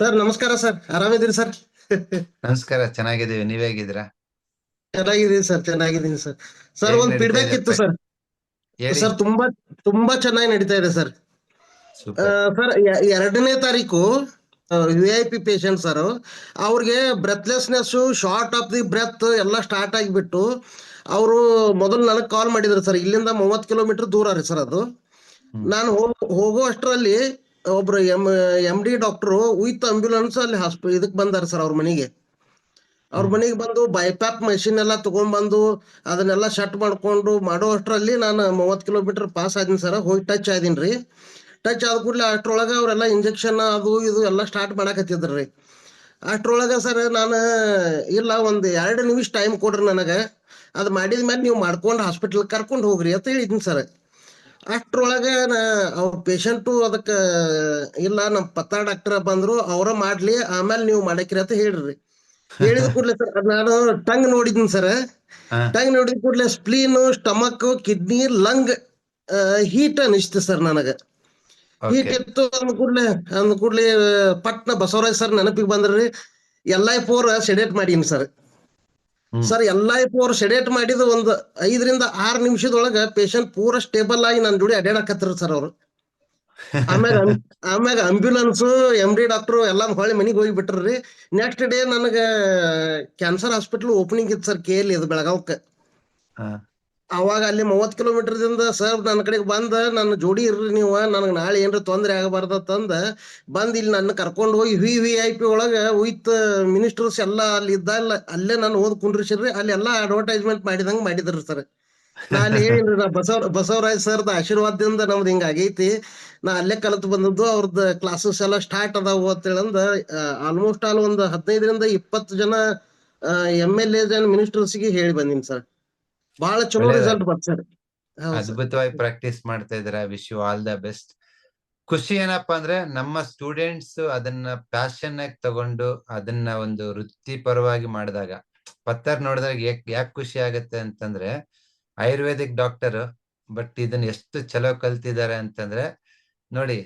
Sir ನಮಸ್ಕಾರ sir ಆರಾಮಿದ್ದೀರಿ sir ನಮಸ್ಕಾರ ಚೆನ್ನಾಗಿದ್ದೀವಿ. ನೀವ್ ಹೇಗಿದ್ದೀರಾ? ಚೆನ್ನಾಗಿದ್ದೀನಿ ಸರ್ ಚೆನ್ನಾಗಿದ್ದೀನಿ ಸರ್ ಸರ್ ಒಂದ್ ಫೀಡ್ಬ್ಯಾಕ್ ಇತ್ತು ಸರ್ ಸರ್ ತುಂಬಾ ತುಂಬಾ ಚೆನ್ನಾಗಿ ನಡೀತಾ ಇದೆ ಸರ್ ಸರ್ ಎರಡನೇ ತಾರೀಕು V I P patient sir ಅವ್ರಿಗೆ breathlessness short of the breath ಎಲ್ಲ ಸ್ಟಾರ್ಟ್ ಆಗಿಬಿಟ್ಟು ಅವರು ಮೊದಲು ನನಗೆ ಕಾಲ್ ಮಾಡಿದ್ರು ಸರ್ ಇಲ್ಲಿಂದ ಮೂವತ್ತು ಕಿಲೋಮೀಟರ್ ದೂರ ರೀ ಸರ್ ಅದು. ನಾನು ಹೋಗೋ ಅಷ್ಟರಲ್ಲಿ ಒಬ್ರು M M D doctor with ambulance ಅಲ್ಲಿ ಹಾಸ್ಪಿ ಇದಕ್ಕೆ ಬಂದಾರ ಸರ್ ಅವ್ರ ಮನೆಗೆ. ಅವ್ರ. ಮನೆಗೆ ಬಂದು ಬೈಪ್ಯಾಪ್ ಮೆಷಿನ್ ಎಲ್ಲ ತಗೊಂಡ್ಬಂದು ಅದನ್ನೆಲ್ಲ ಶಟ್ ಮಾಡ್ಕೊಂಡು ಮಾಡೋ ಅಷ್ಟರಲ್ಲಿ ನಾನು ಮೂವತ್ತು ಕಿಲೋಮೀಟರ್ ಪಾಸ್ ಆದೀನಿ ಸರ್ ಹೋಗಿ ಟಚ್ ಆದೀನಿ ರೀ. ಟಚ್ ಆದ ಕೂಡಲೇ ಅಷ್ಟರೊಳಗೆ ಅವರೆಲ್ಲ ಇಂಜೆಕ್ಷನ್ ಅದು ಇದು ಎಲ್ಲ ಸ್ಟಾರ್ಟ್ ಮಾಡಾಕತ್ತಿದ್ರು ರೀ. ಅಷ್ಟರೊಳಗೆ ಸರ್ ನಾನು ಇಲ್ಲ ಒಂದು ಎರಡು ನಿಮಿಷ ಟೈಮ್ ಕೊಡ್ರಿ ನನಗೆ. ಅದು ಮಾಡಿದ ಮೇಲೆ ನೀವು ಮಾಡ್ಕೊಂಡು ಹಾಸ್ಪಿಟ್ಲ್ ಕರ್ಕೊಂಡು ಹೋಗ್ರಿ ಅಂತ ಹೇಳಿದ್ದೀನಿ ಸರ್ ಅಷ್ಟ್ರೊಳಗೆ ನಾ ಅವ್ರ ಪೇಷಂಟು ಅದಕ್ಕ ಇಲ್ಲ ನಮ್ ಪತ್ತ ಡಾಕ್ಟರ್ ಬಂದ್ರು ಅವ್ರ ಮಾಡ್ಲಿ ಆಮೇಲೆ ನೀವು ಮಾಡಕ್ರಿ ಅಂತ ಹೇಳ್ರಿ. ಹೇಳಿದ ಕೂಡ್ಲೆ ಸರ್ ನಾನು ಟಂಗ್ ನೋಡಿದ್ನಿ ಸರ್ ಟಂಗ್ ನೋಡಿದ ಕೂಡ್ಲೆ spleen stomach kidney lung heat ಅನಿಸ್ತು ಸರ್ ನನಗ. ಹೀಟ್ ಇತ್ತು ಅಂದ ಕೂಡ್ಲೆ ಅಂದ ಕೂಡ್ಲೆ ಪಟ್ನ ಬಸವರಾಜ್ ಸರ್ ನೆನಪಿಗೆ ಬಂದ್ರಿ. ಎಲ್ಲಾ ಐ ಫೋರ್ ಸೆಡೇಟ್ ಮಾಡೀನಿ ಸರ್. ಸರ್ ಎಲ್ಲಾ ಅವ್ರು ಸೆಡೇಟ್ ಮಾಡಿದ ಒಂದು ಐದರಿಂದ ಆರ್ ನಿಮಿಷದೊಳಗ ಪೇಷಂಟ್ ಪೂರ ಸ್ಟೇಬಲ್ ಆಗಿ ನನ್ನ ಜೋಡಿ ಅಡ್ಯಾಡಕತ್ತಿರ ಸರ್ ಅವ್ರು. ಆಮ್ಯಾಗ ಆಮ್ಯಾಗ ಅಂಬ್ಯುಲೆನ್ಸ್ ಎಂ ಡಿ ಡಾಕ್ಟರ್ ಎಲ್ಲಾ ಹೊಳ್ಳಿ ಮನೆಗೆ ಹೋಗಿ ಬಿಟ್ರಿ ನೆಕ್ಸ್ಟ್ ಡೇ ನನಗ ಕ್ಯಾನ್ಸರ್ ಹಾಸ್ಪಿಟಲ್ ಓಪನಿಂಗ್ ಇತ್ತು ಸರ್ ಕೆ ಎಲ್ ಇದು ಬೆಳಗಾವಕ್ಕೆ. ಅವಾಗ ಅಲ್ಲಿ ಮೂವತ್ತು ಕಿಲೋಮೀಟರ್ದಿಂದ ಸರ್ ನನ್ನ ಕಡೆಗೆ ಬಂದ, ನನ್ನ ಜೋಡಿ ಇರ್ರಿ ನೀವು, ನನಗೆ ನಾಳೆ ಏನ್ರ ತೊಂದರೆ ಆಗಬಾರ್ದ ತಂದ ಬಂದ್ ಇಲ್ಲಿ ನನ್ನ ಕರ್ಕೊಂಡು ಹೋಗಿ ವಿ ವಿ ಐ ಪಿ ಒಳಗೆ ವಿತ್ ಮಿನಿಸ್ಟರ್ಸ್ ಎಲ್ಲ ಅಲ್ಲಿ ಇದ್ದ ಇಲ್ಲ ಅಲ್ಲೇ ನಾನು ಓದ್ ಕುಂಡ್ರಿಸಿರ್ರಿ ಅಲ್ಲಿ ಎಲ್ಲಾ ಅಡ್ವರ್ಟೈಸ್ಮೆಂಟ್ ಮಾಡಿದಂಗ ಮಾಡಿದ್ರಿ ಸರ್ ನಾ ಅಲ್ಲಿ ಹೇಳಿನ್ರಿ, ನಾ ಬಸವ, ಬಸವರಾಜ್ ಸರ್ದ ಆಶೀರ್ವಾದದಿಂದ ನಮ್ದು ಹಿಂಗ ಆಗೈತಿ. ನಾ ಅಲ್ಲೇ ಕಲಿತು ಬಂದದ್ದು, ಅವ್ರದ್ ಕ್ಲಾಸಸ್ ಎಲ್ಲ ಸ್ಟಾರ್ಟ್ ಅದಾವು ಅಂತೇಳಂದ ಆಲ್ಮೋಸ್ಟ್ ಆಲ್ ಒಂದು ಹದಿನೈದರಿಂದ ಇಪ್ಪತ್ತು ಜನ ಎಂ ಎಲ್ ಎ ಜನ ಮಿನಿಸ್ಟರ್ಸ್ಗೆ ಹೇಳಿ ಬಂದಿನಿ ಸರ್ ಬಹಳ ಚಲೋ ರಿಸಲ್ಟ್ ಸರ್. ಅದ್ಭುತವಾಗಿ ಪ್ರಾಕ್ಟೀಸ್ ಮಾಡ್ತಾ ಇದ್ರ wish you all the best ಖುಷಿ ಏನಪ್ಪಾ ಅಂದ್ರೆ ನಮ್ಮ ಸ್ಟೂಡೆಂಟ್ಸ್ ಅದನ್ನ ಪ್ಯಾಷನ್ ಆಗಿ ತಗೊಂಡು ಅದನ್ನ ಒಂದು ವೃತ್ತಿಪರವಾಗಿ ಮಾಡಿದಾಗ ಪತ್ತರ್ ನೋಡಿದಾಗ ಯಾಕ್ ಯಾಕೆ ಖುಷಿ ಆಗತ್ತೆ ಅಂತಂದ್ರೆ ಆಯುರ್ವೇದಿಕ್ ಡಾಕ್ಟರ್ ಬಟ್ ಇದನ್ನ ಎಷ್ಟು ಚಲೋ ಕಲ್ತಿದ್ದಾರೆ ಅಂತಂದ್ರೆ ನೋಡಿ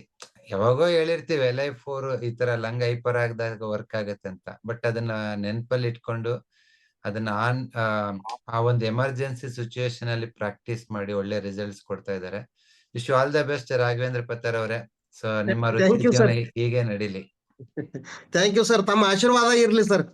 ಯಾವಾಗೋ ಹೇಳಿರ್ತೀವಿ ಎಲ್ ಐ ಫೋರ್ ಈ ತರ ಲಂಗ್ ಹೈಪರ್ ಆಗದಾಗ ವರ್ಕ್ ಆಗತ್ತೆ ಅಂತ. ಬಟ್ ಅದನ್ನ ನೆನಪಲ್ಲಿ ಇಟ್ಕೊಂಡು ಅದನ್ನ ಆನ್ ಆ ಒಂದು ಎಮರ್ಜೆನ್ಸಿ ಸಿಚುಯೇಷನ್ ಅಲ್ಲಿ ಪ್ರಾಕ್ಟೀಸ್ ಮಾಡಿ ಒಳ್ಳೆ ರಿಸಲ್ಟ್ಸ್ ಕೊಡ್ತಾ ಇದ್ದಾರೆ. Wish all the best Raghavendra Pattar ಅವರೇ. ಸೊ ನಿಮ್ಮ ಹೀಗೆ ನಡೀಲಿ. ಥ್ಯಾಂಕ್ ಯು ಸರ್ ತಮ್ಮ ಆಶೀರ್ವಾದ ಇರ್ಲಿ ಸರ್